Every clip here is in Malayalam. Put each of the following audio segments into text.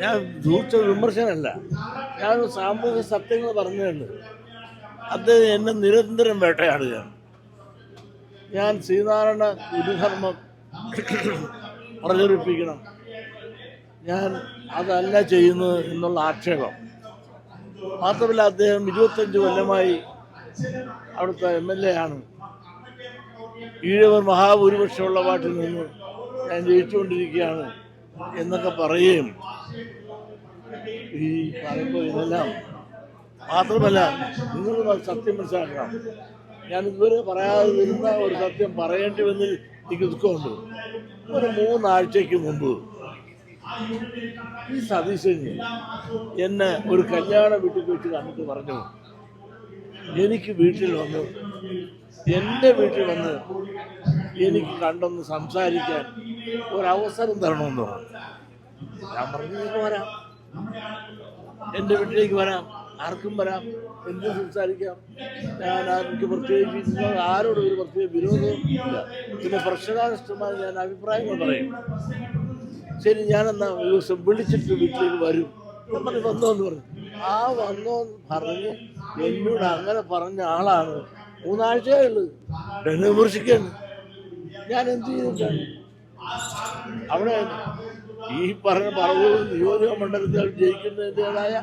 ഞാൻ രൂക്ഷ വിമർശനമല്ല. ഞാൻ സാമൂഹ്യ സത്യങ്ങൾ പറഞ്ഞുള്ളൂ അദ്ദേഹം എന്നെ നിരന്തരം വേട്ടയാടുകയാണ്. ഞാൻ ശ്രീനാരായണ ഗുരുധർമ്മം പ്രചരിപ്പിക്കണം. ഞാൻ അതല്ല ചെയ്യുന്നത് എന്നുള്ള ആക്ഷേപം. മാത്രമല്ല അദ്ദേഹം ഇരുപത്തഞ്ച് കൊല്ലമായി അവിടുത്തെ എം എൽ എ ആണ്. ഈഴവർ മഹാഭൂരിപക്ഷമുള്ള പാട്ടിൽ നിന്ന് ഞാൻ ജയിച്ചുകൊണ്ടിരിക്കുകയാണ്. എന്നൊക്കെ പറയുകയും ഈ പറയുമ്പോൾ ഇതെല്ലാം മാത്രമല്ല നിങ്ങൾ സത്യം മനസ്സിലാക്കണം. ഞാൻ ഇതുവരെ പറയാതെ വരുന്ന ഒരു സത്യം പറയേണ്ടി വന്നിൽ എനിക്ക് ദുഃഖമുണ്ട്. ഒരു മൂന്നാഴ്ചയ്ക്ക് മുമ്പ് ഈ സതീശൻ എന്നെ ഒരു കല്യാണ വീട്ടിൽ വെച്ച് കണ്ടിട്ട് പറഞ്ഞു. എനിക്ക് വീട്ടിൽ വന്ന് എന്റെ വീട്ടിൽ വന്ന് എനിക്ക് കണ്ടൊന്ന് സംസാരിക്കാൻ ഒരവസരം തരണമെന്ന് ഞാൻ പറഞ്ഞു നിങ്ങൾക്ക് വരാം. എന്റെ വീട്ടിലേക്ക് വരാം. ആർക്കും വരാം. എന്ത് സംസാരിക്കാം? ഞാൻ എനിക്ക് പ്രത്യേകിച്ച് ആരോടും ഒരു പ്രത്യേക വിരോധവും ഇല്ല. പിന്നെ പ്രശ്നകാലസ്ഥമായി ഞാൻ അഭിപ്രായങ്ങൾ പറയും. ശരി ഞാനെന്നാ ഒരു ദിവസം വിളിച്ചിട്ട് വീട്ടിലേക്ക് വരും. എന്ന് പറഞ്ഞു വന്നോ എന്ന് പറഞ്ഞു. ആ വന്നോ എന്ന് പറഞ്ഞ്. എന്നോട് അങ്ങനെ പറഞ്ഞ ആളാണ്. മൂന്നാഴ്ചയേ ഉള്ളൂ. എന്നെ വിമർശിക്കാണ് ഞാൻ എന്ത് ചെയ്തിട്ടാണ് അവിടെ ഈ പറഞ്ഞ പറവൂർ നിയോജക മണ്ഡലത്തിൽ ജയിക്കുന്നതിന്റെതായ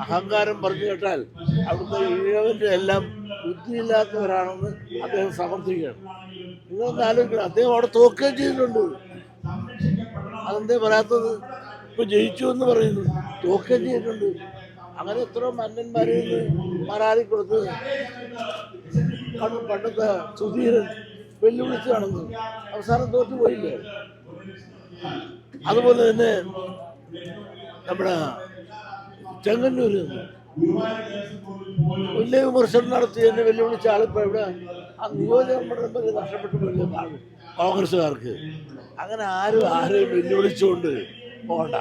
അഹങ്കാരം പറഞ്ഞു കേട്ടാൽ അവിടുത്തെ ഈഴവന്റെ എല്ലാം ബുദ്ധിയില്ലാത്തവരാണെന്ന് അദ്ദേഹം സമർത്ഥിക്കുകയാണ്. നിങ്ങളൊന്ന് ആലോചിക്കണം. അദ്ദേഹം അവിടെ തോക്കുകയും ചെയ്തിട്ടുണ്ട്. അതെന്തേ പറയാത്തത്? ഇപ്പൊ ജയിച്ചു എന്ന് പറയുന്നു. തോക്കുകയും ചെയ്തിട്ടുണ്ട്. അങ്ങനെ എത്ര മന്നന്മാരെ കൊടുത്ത് പണ്ടത്തെ സുധീരൻ വെല്ലുവിളിച്ച് നടന്നു. അവസാനം തോറ്റു പോയില്ലേ? അതുപോലെ തന്നെ നമ്മുടെ ചെങ്ങന്നൂരിൽ നിന്ന് വലിയ വിമർശനം നടത്തി എന്നെ വെല്ലുവിളിച്ച ആളിപ്പോ ഇവിടെ ആ നിയോജക മണ്ഡലം നഷ്ടപ്പെട്ടു പോയില്ലേ കോൺഗ്രസ്സുകാർക്ക്. അങ്ങനെ ആരും ആരെയും വെല്ലുവിളിച്ചുകൊണ്ട് പോകണ്ട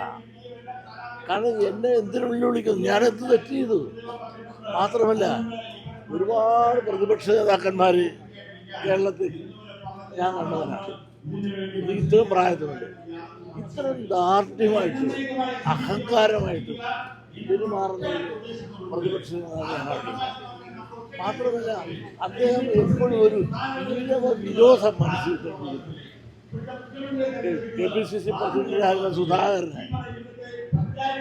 കാരണം എന്നെ എന്തിനു വെല്ലുവിളിക്കുന്നു? ഞാൻ എന്ത് തെറ്റ് ചെയ്തു? മാത്രമല്ല ഒരുപാട് പ്രതിപക്ഷ നേതാക്കന്മാർ കേരളത്തിൽ ഞാൻ കണ്ടവനാണ് ഇത് ഇത്രയും പ്രായത്തിലുണ്ട്. ഇത്രയും ദാർഢ്യമായിട്ട് അഹങ്കാരമായിട്ട് പെരുമാറുന്ന പ്രതിപക്ഷ മാത്രമല്ല അദ്ദേഹം എപ്പോഴും ഒരു ഈഴവ വിരോധം മനസ്സിൽ കെ പി സി സി പ്രസിഡന്റായിരുന്ന സുധാകരനെ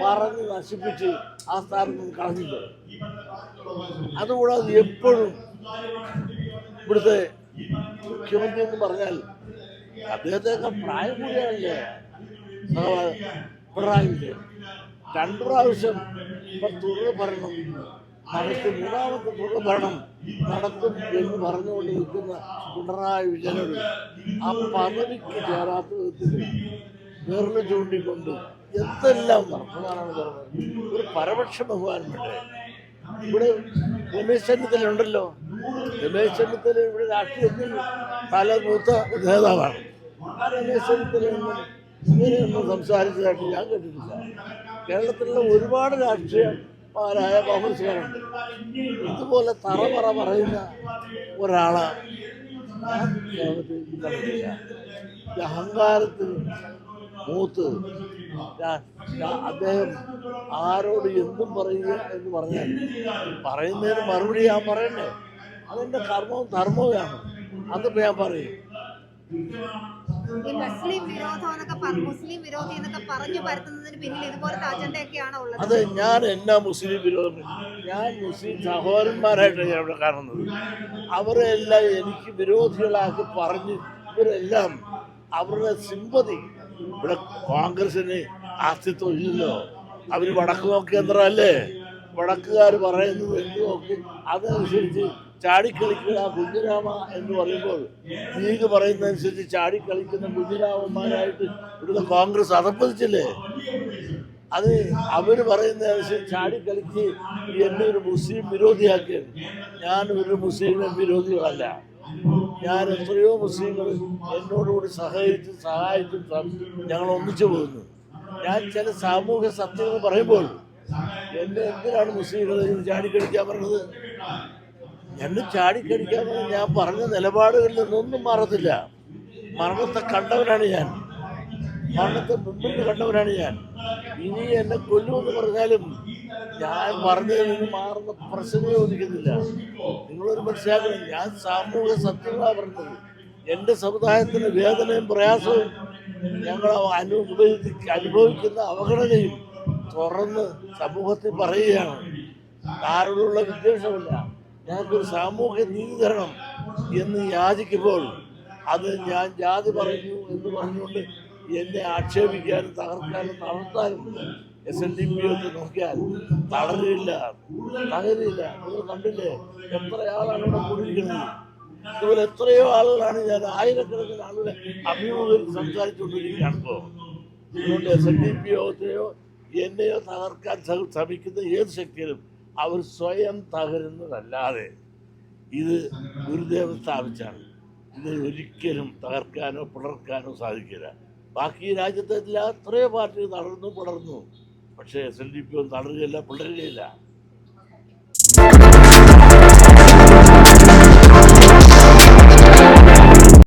പറഞ്ഞ് നശിപ്പിച്ച് ആ സ്ഥാനത്ത് കളഞ്ഞില്ല അതുകൂടാതെ എപ്പോഴും ഇവിടുത്തെ മുഖ്യമന്ത്രി എന്ന് പറഞ്ഞാൽ അദ്ദേഹത്തെയൊക്കെ പ്രായം കൂടിയാണല്ലേ? പിണറായി വിജയൻ. രണ്ടു പ്രാവശ്യം ഇപ്പൊ തുടർ ഭരണം. നടത്തി മൂന്നാമത്തെ തുടർ ഭരണം നടത്തും എന്ന് പറഞ്ഞുകൊണ്ട് നിൽക്കുന്ന പിണറായി വിജയനോട് ആ പദവിക്ക് ചേരാത്ത വിധത്തിൽ വിരൽ ചൂണ്ടിക്കൊണ്ട് എന്തെല്ലാം വർത്തമാനാണ് പറഞ്ഞത് ഒരു പരപക്ഷ ബഹുമാനം വേണ്ടേ ഇവിടെ രമേശ് ചെന്നിത്തല ഉണ്ടല്ലോ രമേശ് ചെന്നിത്തല ഇവിടെ രാഷ്ട്രീയത്തിൽ പല മൂത്ത നേതാവാണ്. ആ രമേശ് ചെന്നിത്തലയൊന്നും ഇങ്ങനെയൊന്നും സംസാരിച്ചതായിട്ട് ഞാൻ കേട്ടിട്ടില്ല. കേരളത്തിലുള്ള ഒരുപാട് രാഷ്ട്രീയമാരായ കോൺഗ്രസ്സുകാരുണ്ട്. ഇതുപോലെ തറപറ പറയുന്ന ഒരാളെ അഹങ്കാരത്തിൽ മൂത്ത് അദ്ദേഹം ആരോട് എന്തും പറയുക എന്ന് പറഞ്ഞാൽ പറയുന്നതിന് മറുപടി ഞാൻ പറയണ്ടേ? അതെന്റെ കർമ്മവും ധർമ്മവുമാണ്. അതിപ്പോ ഞാൻ പറയും. ഈ മുസ്ലിം വിരോധം എന്നൊക്കെ പറ- മുസ്ലിം വിരോധി എന്നൊക്കെ പറഞ്ഞു പരത്തുന്നതിന് പിന്നിൽ ഇതുപോലത്തെ അജണ്ടയൊക്കെയാണോ ഉള്ളത്? അത് ഞാൻ എന്നാ മുസ്ലിം വിരോധം? ഞാൻ മുസ്ലിം സഹോദരന്മാരായിട്ട് ഞാൻ ഇവിടെ കാണുന്നത്. അവരെല്ലാം എനിക്ക് വിരോധികളാക്കി പറഞ്ഞ് ഇവരെല്ലാം അവരുടെ സിമ്പതി. ഇവിടെ കോൺഗ്രസിന് അസ്തിത്വം ഇല്ലല്ലോ. അവർ വടക്ക് നോക്കി യന്ത്രമല്ലേ വടക്കുകാർ പറയുന്നത് എന്ത് നോക്കി അതനുസരിച്ച് ചാടിക്കളിക്കുക കുഞ്ഞിരാമ എന്ന് പറയുമ്പോൾ ലീഗ് പറയുന്നതനുസരിച്ച് ചാടിക്കളിക്കുന്ന കുഞ്ഞിരാമന്മാരായിട്ട് ഇവിടുത്തെ കോൺഗ്രസ് അതപ്പതിച്ചില്ലേ? അത് അവർ പറയുന്ന പറയുന്നതനുസരിച്ച് ചാടിക്കളിച്ച് എന്നെ ഒരു മുസ്ലിം വിരോധിയാക്കിയത്. ഞാൻ ഒരു മുസ്ലിം വിരോധികളല്ല. ഞാൻ എത്രയോ മുസ്ലിങ്ങൾ എന്നോടുകൂടി സഹകരിച്ചും സഹായിച്ചും ഞങ്ങൾ ഒന്നിച്ചു പോകുന്നു. ഞാൻ ചില സാമൂഹ്യ സത്യങ്ങൾ പറയുമ്പോൾ എന്നെ എന്തിനാണ് മുസ്ലിങ്ങൾ ചാടിക്കളിക്കാൻ പറഞ്ഞത്? എന്നെ ചാടിക്കടിക്കാൻ പറഞ്ഞ ഞാൻ പറഞ്ഞ നിലപാടുകളിൽ നിന്നൊന്നും മാറത്തില്ല. മരണത്തെ കണ്ടവനാണ് ഞാൻ. മരണത്തെ മുമ്പിൽ കണ്ടവനാണ് ഞാൻ. ഇനി എന്നെ കൊല്ലുമെന്ന് പറഞ്ഞാലും ഞാൻ പറഞ്ഞതിൽ നിന്ന് മാറുന്ന പ്രശ്നമേ ഒതുക്കുന്നില്ല. നിങ്ങളൊരു മനസ്സിലാക്കണം ഞാൻ സാമൂഹിക സത്യങ്ങളാണ് പറഞ്ഞത്. എന്റെ സമുദായത്തിന് വേദനയും പ്രയാസവും ഞങ്ങൾ അനുഭവി അനുഭവിക്കുന്ന അവഗണനയും തുറന്ന് സമൂഹത്തിൽ പറയുകയാണ്. ആരോടുള്ള വിദ്വേഷമല്ല ഞങ്ങൾക്കൊരു സാമൂഹ്യ നീതി തരണം എന്ന് യാചിക്കുമ്പോൾ അത് ഞാൻ ജാതി പറഞ്ഞു എന്ന് പറഞ്ഞുകൊണ്ട് എന്നെ ആക്ഷേപിക്കാനും തകർക്കാനും തളർത്താനും എസ് എൻ ഡി പി ഒക്കെ നോക്കിയാൽ തളരില്ല തകരില്ല നിങ്ങൾ കണ്ടില്ലേ? എത്ര ആളാണ് ഇവിടെ കൂടിയിരിക്കുന്നത്? ഇതുപോലെ എത്രയോ ആളുകളാണ് ഞാൻ ആയിരക്കണക്കിന് ആളുകളെ അഭിമുഖത്തിൽ സംസാരിച്ചുകൊണ്ടിരിക്കുകയാണ് ഇപ്പോൾ. അതുകൊണ്ട് എസ് എൻ ഡി പി യോഗത്തെയോ എന്നെയോ തകർക്കാൻ ശ്രമിക്കുന്ന ഏത് ശക്തിയിലും അവർ സ്വയം തകരുന്നതല്ലാതെ ഇത് ഗുരുദേവൻ സ്ഥാപിച്ചാണ് ഇത് ഒരിക്കലും തകർക്കാനോ പിളർക്കാനോ സാധിക്കില്ല. ബാക്കി രാജ്യത്തെ എല്ലാ എത്രയോ പാർട്ടികൾ തളർന്നു പിളർന്നു. പക്ഷേ എസ് എൻ ഡി പി ഒന്നും തളരുകയില്ല പിളരുകയില്ല.